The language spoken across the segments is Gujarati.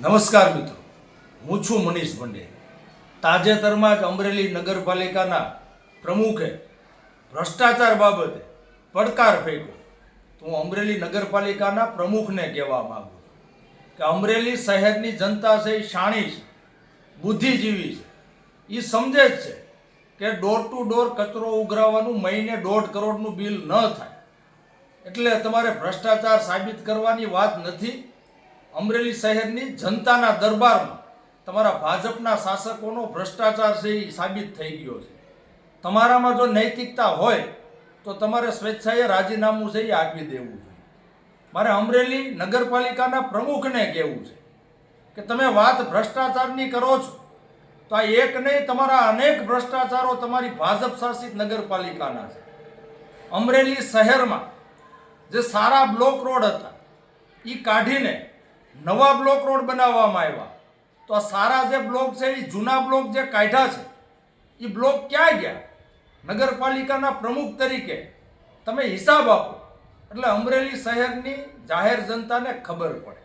નમસ્કાર મિત્રો. હું છું મનીષ પંડે તાજેતરમાં જ અમરેલી નગરપાલિકાના પ્રમુખે ભ્રષ્ટાચાર બાબતે પડકાર ફેંક્યો. તો હું અમરેલી નગરપાલિકાના પ્રમુખને કહેવા માગું છું કે અમરેલી શહેરની જનતા છે, એ શાણી છે, બુદ્ધિજીવી છે. એ સમજે જ છે કે ડોર ટુ ડોર કચરો ઉઘરાવવાનું મહિને દોઢ કરોડનું બિલ ન થાય. એટલે તમારે ભ્રષ્ટાચાર સાબિત કરવાની વાત નથી. અમરેલી શહેરની જનતાના દરબારમાં તમારા ભાજપના શાસકોનો ભ્રષ્ટાચાર છે એ સાબિત થઈ ગયો છે. તમારામાં જો નૈતિકતા હોય તો તમારે સ્વેચ્છાએ રાજીનામું છે એ આપી દેવું જોઈએ. મારે અમરેલી નગરપાલિકાના પ્રમુખને કહેવું છે કે તમે વાત ભ્રષ્ટાચારની કરો છો તો આ એક નહીં, તમારા અનેક ભ્રષ્ટાચારો તમારી ભાજપ શાસિત નગરપાલિકાના છે. અમરેલી શહેરમાં જે સારા બ્લોક રોડ હતા એ કાઢીને નવા બ્લોક રોડ બનાવવામાં આવ્યા. તો આ સારા જે બ્લોક છે એ જૂના બ્લોક જે કાઢ્યા છે એ બ્લોક ક્યાં ગયા? નગરપાલિકાના પ્રમુખ તરીકે તમે હિસાબ આપો. એટલે અમરેલી શહેરની જાહેર જનતાને ખબર પડે.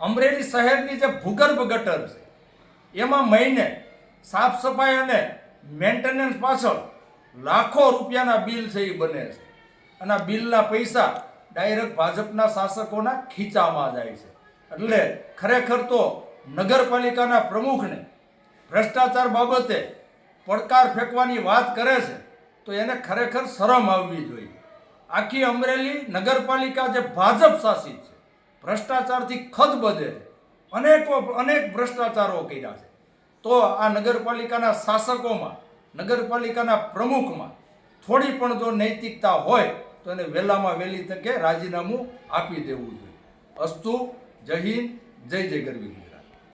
અમરેલી શહેરની જે ભૂગર્ભ ગટર છે, એમાં મહિને સાફ સફાઈ અને મેન્ટેનન્સ પાછળ લાખો રૂપિયાના બિલ છે એ બને છે. અને આ બિલના પૈસા ડાયરેક્ટ ભાજપના શાસકોના ખીચામાં જાય છે. એટલે ખરેખર તો નગરપાલિકાના પ્રમુખને ભ્રષ્ટાચાર બાબતે પડકાર ફેંકવાની વાત કરે છે, તો એને ખરેખર શરમ આવવી જોઈએ. આખી અમરેલી નગરપાલિકા જે ભાજપ શાસિત છે, ભ્રષ્ટાચારથી ખદબદે છે અનેકો, અનેક ભ્રષ્ટાચારો કર્યા છે. તો આ નગરપાલિકાના શાસકોમાં, નગરપાલિકાના પ્રમુખમાં થોડી પણ જો નૈતિકતા હોય, તો એને વહેલામાં વહેલી તકે રાજીનામું આપી દેવું જોઈએ. અસ્તુ જય હિન્દ જય જય ગરવી